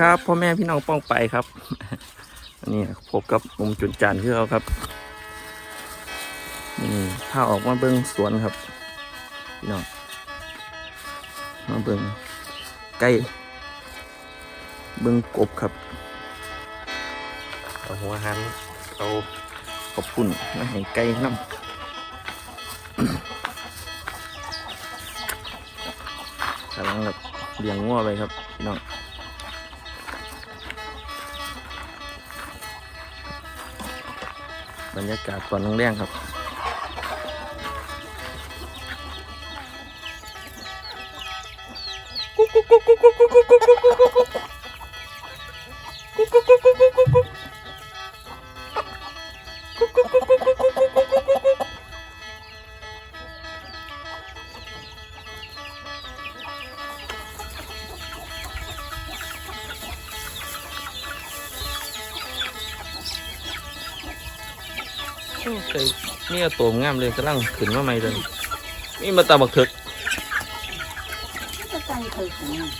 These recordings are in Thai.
ครับพ่อแม่พี่น้องป้องไปครับอันนี้พบกับมุมจุนจานคือเขาครับนี่พาออกมาเบิ้งสวนครับพี่น้องมาเบิ้งใกล้เบิ้งกบครับเอาหัวหันเอาขอบคุณมาให้ไก่น้ำกำลังแบบเลี้ยงงัวไปครับพี่น้อง บรรยากาศตอนแรงครับ เคยนี่ยตัวงามเลยกำลังขึ้นมาใหม่เลยนี่มาตาบักเถิกก็ใจเคยของมัน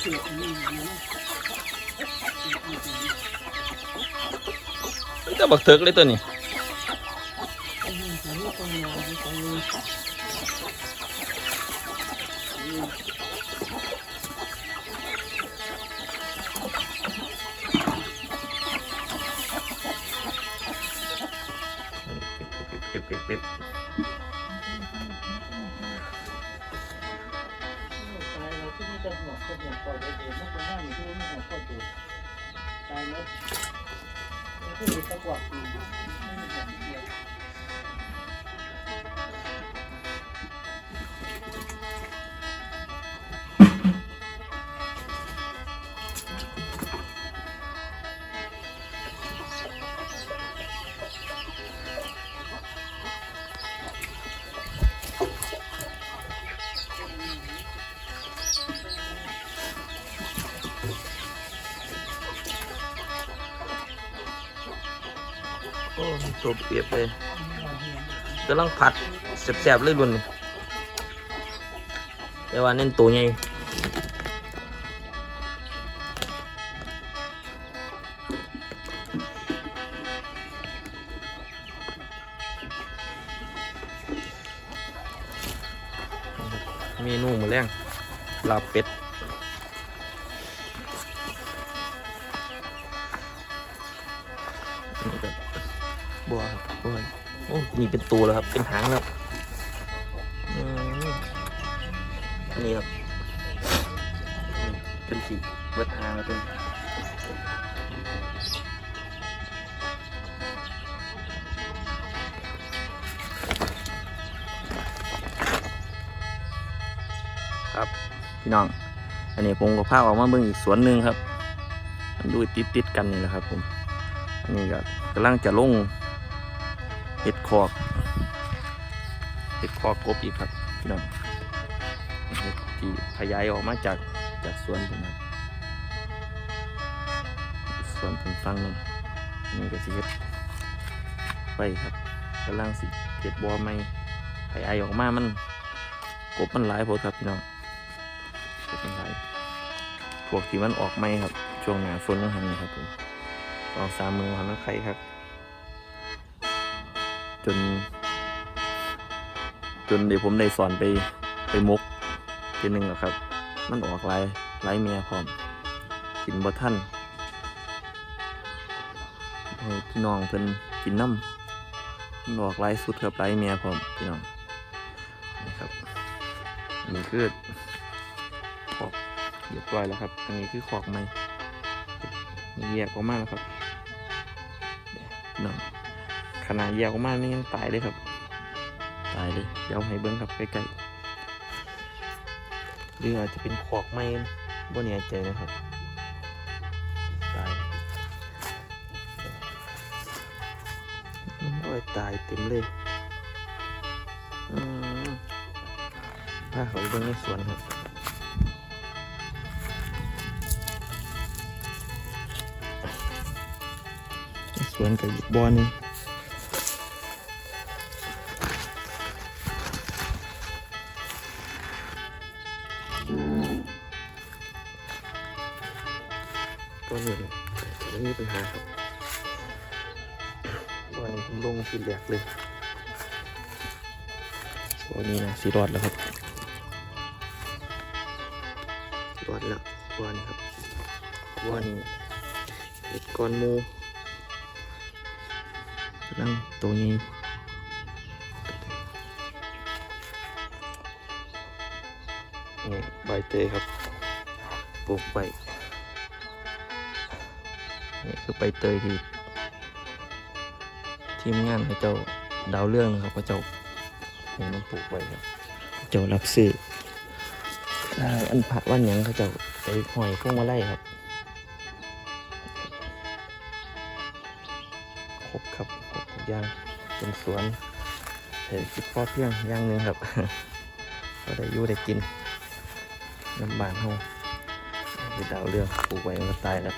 เสียของมันนะนี่ตาบักเถิกเลยตัวนี้ ปิดปิดปิดตายเราที่งจะหัวก็หัวก่อเลยเดี๋ยวมันจะห้ามอยู่ที่นี่หัวตายแล้วมันก็มีตะกวัก อยู่ไม่มีหัวเดียวโอ้ตัวเปียบเลยกำลังผัดแสบๆเลยรุ่นแต่ว่าเน้นตัวใหญ่เมนูหมูแรงลาเป็ดน บัวครับบัวโอ้นี่เป็นตัวแล้วครับ เป็นหางแล้วอันนี้ครับเป็นสีเบิดหางแล้วเป็นครับพี่น้อง อันนี้ผมก็พาออกมาเบิ่งอีกสวนหนึ่งครับ มันอยู่ติดติดกันนี่แหละครับผม อันนี้ก็กำลังจะลง เห็ดคอกเห็ดคอกกบอีกครับพี่น้องที่ขยายออกมาจากจากสวนผมครับสวนผมฟังนั่นนี่ก็สิเห็ดไปครับกำลังสิเห็ดบัวไม่ขยายออกมามันกบมันหลายโพดครับพี่น้องกบมันหลายพวกที่มันออกไม่ครับ ช่วงหน้าฝนต้องหันนี่ครับผมสองสามมือวันนั้นใครครับ จน จนเดี๋ยวผมได้สอนไปไปมุกทีหนึ่งแล้วครับ มันออกลายลายเมียพร้อมกินบ่ท่านให้พี่น้องเพิ่นกินน้ำมันออกลายสุดครับลายเมียพร้อมพี่น้องนี่ครับอันนี้คือขอกเรียบร้อยแล้วครับ อันนี้คือขอกไม้แยกออกมาแล้วครับน้อง ขนาดยาวมากนี่ยังตายเลยครับ ตายเลยเดี๋ยวให้เบิ้งครับใกล้ๆหรืออาจจะเป็นขอกไม้บ่แน่ใจนะครับตายโอ้ยตายเต็มเลยอืมพาเขาไปเบิ้งในสวนครับสวนกับอีกบอหนึง แหลกเลยตัวนี้นะสีรอดแล้วครับรอดแล้วตัวนี้ครับตัวนี้เห็ดก้อนหมูกำลังตัวนี้นี่ใบเตยครับปลูกใบนี่คือใบเตยที่ ทีมงานพระเจ้าดาวเรื่องนะครับพระเจ้าเห็นมันปลูกไว้ครับเจ้ารับซื้ออันผัดวันยังเขาเจ้าไปหอยพวกมาไล่ครับครบครับครบทุกอย่างเป็นสวนเศรษฐกิจพอเพียงอย่างหนึ่งครับ ก็ได้อยู่ได้กินน้ำบานเฮาที่ดาวเรื่องปลูกไว้มันก็ตายแล้ว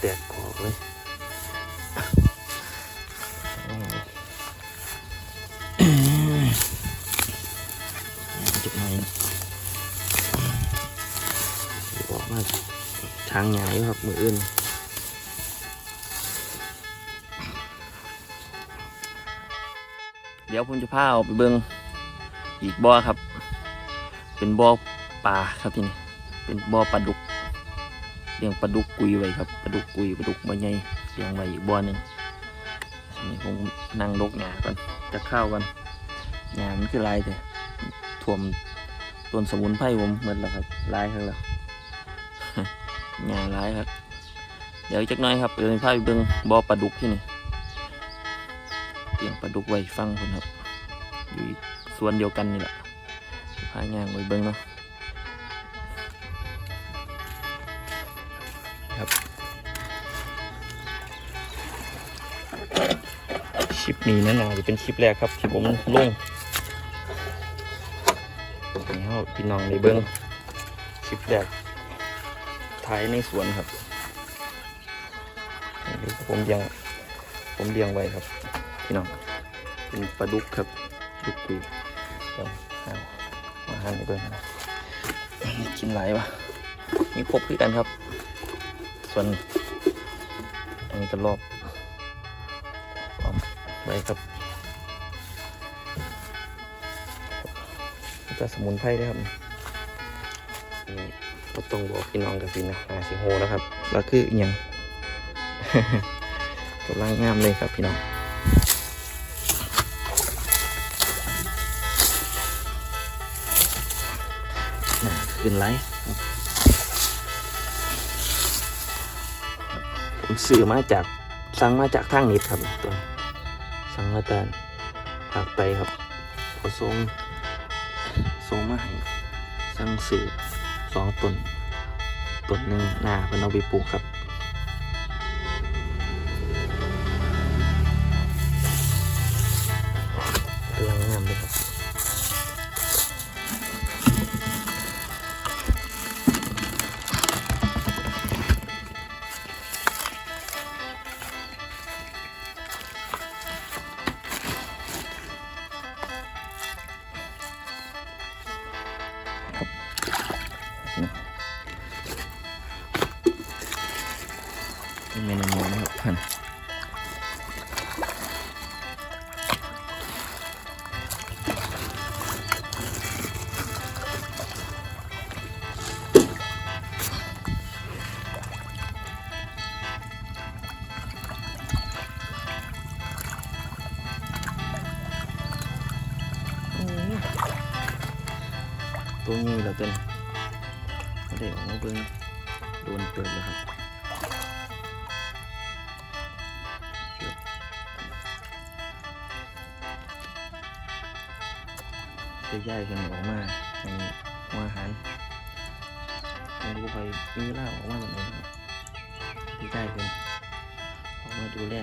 แตกออกเลยจุดหน่อยบอกว่าทางใหญ่ครับมืออื่นเดี๋ยวผมจะพาเอาไปเบิงอีกบ่อครับ เป็นบ่อปลาครับที่นี่เป็นบ่อปลาดุก เลี้ยงปลาดุกกุยไว้ครับปลาดุกกุยปลาดุกใบใหญ่เลี้ยงไว้อีกบ่อหนึ่งนี่ผมนั่งลกหญ้าก่อนจะเข้าวกันหญ้ามันคือลายแต่ท่วมต้นสมุนไพรผมเหมดแล้วครับลายครับแล้วหญ้าลายครับ เดี๋ยวจักน้อยครับเดินพาไปเบิ่งบ่อปลาดุกที่นี่เลี้ยงปลาดุกไว้ฟังคนครับอยู่ส่วนเดียวกันนี่แหละพายางไปเบิ่งเนาะ คลิปนี้นั่นนะจะเป็นคลิปแรกครับ ที่ผมลงนี่เฮาพี่น้องในเบิ้งคลิปแรกถ่ายในสวนครับผมเลี้ยงผมเลี้ยงไว้ครับ พี่น้องเป็นปลาดุกครับดุกคุยเดี๋ยวเอามาหันในเบิ้งนกินไหลายวะนี่ครบคือกันครับ ส่วนอันนี้ก็รอบไว้ครับจะสมุนไพรด้ครับนี่ก็ต้องบอกพี่น้องกันสินะอาสิโฮนะครับแล้วคืออหยังกำลังงามเลยครับพี่น้องน่ะขึ้นไลฟ์ ผมซื้อมาจากสั่งมาจากทางนิดครับตัวนี้สังฆทานภาคไตครับขอส่งส่งมาให้สั่งสื่อสองตนตนหนึ่งหน้าเพิ่นเอาไปปลูกครับ ตัวนี้เราเป็นไม่ได้ออกมาเบิ่งโดนเปิดแล้วครับจะย้ายกันออกมาในหัวอาหารไม่รู้ไปมีเวลาออกมาแบบไหนครับจะย้ายกันออกมาดูแล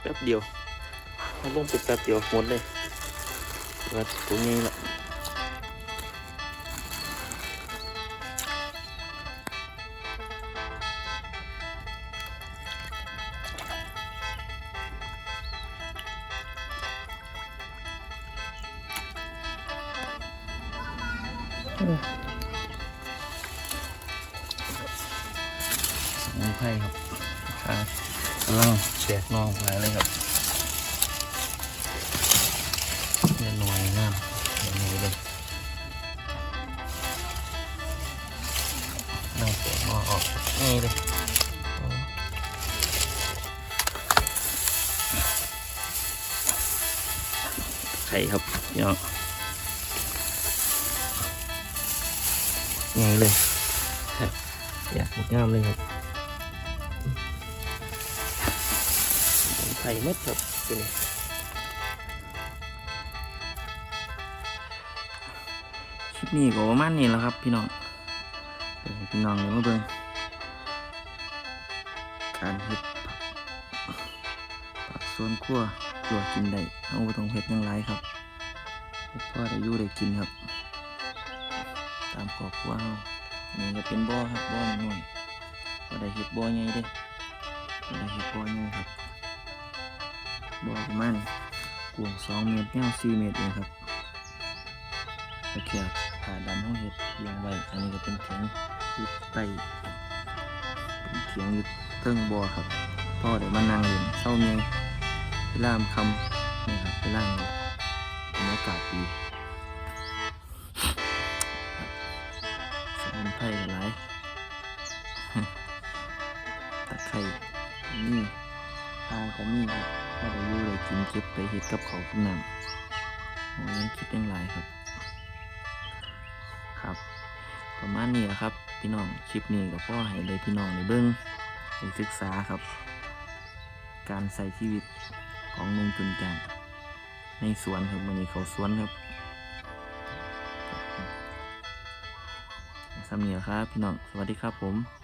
แป๊บเดียวเขาลงไปแป๊บเดียวหมดเลย ก็ตัวนี้แหละสมุไพรครับครัลังแจกน้องไาเลยครับเนื้อหน่อย งามอย่างนี้เลยนั่งแตกนอออกนี่เลยไข่ครับพี่น้องนี่เลยอยากหมดงามเลยครับไข่มดครับตัวนี้ ลิปนี้ก็ประมาณนี้แล้วครับ พี่น้องพี่น้องเดี๋ยวมาเบิ่งการเฮ็ดผักผักสวนครัวตัวกินได้เอาบ่ต้องเฮ็ดยังไรครับเฮ็ดพอได้ยู่ได้กินครับ ตามครอบวเฮาอันนี่ก็เป็นบ่อครับบ่อน้อยก็ได้เฮ็ดบ่อใหญ่เด้ก็ได้เฮ็ดบ่อใหญ่ครับบ่อประมาณกว้างสองเมตรยาวสี่เมตรเองครับตะเกียบ ผ่าดำห้องเห็ดเลี้ยงไว้ อันนี้ก็เป็นเถียงยู่ใต้เป็นเถียงอยู่เทิงบ่อครับพ่อเดี๋ยวมานั่งเล่นเศร้าเมียเวลามคำนี่ครับเวลานี่บรรยากาศดีสมุนไพรหลายตะไคร้นี่ปลาก็มีครับถ้าได้อยู่ได้กินเก็บไปเฮ็ดกับเขาวกับน้ำโอ้ยังคิดยังหลายครับ ครับ ประมาณนี้นะครับ พี่น้องคลิปนี้ก็พ่อให้เลยพี่น้องในเบิ้งในศึกษาครับ การใส่ชีวิตของนุ่งจุนจันในสวนครับวันนี้เขาสวนครับสำเนียครับ พี่น้อง สวัสดีครับผม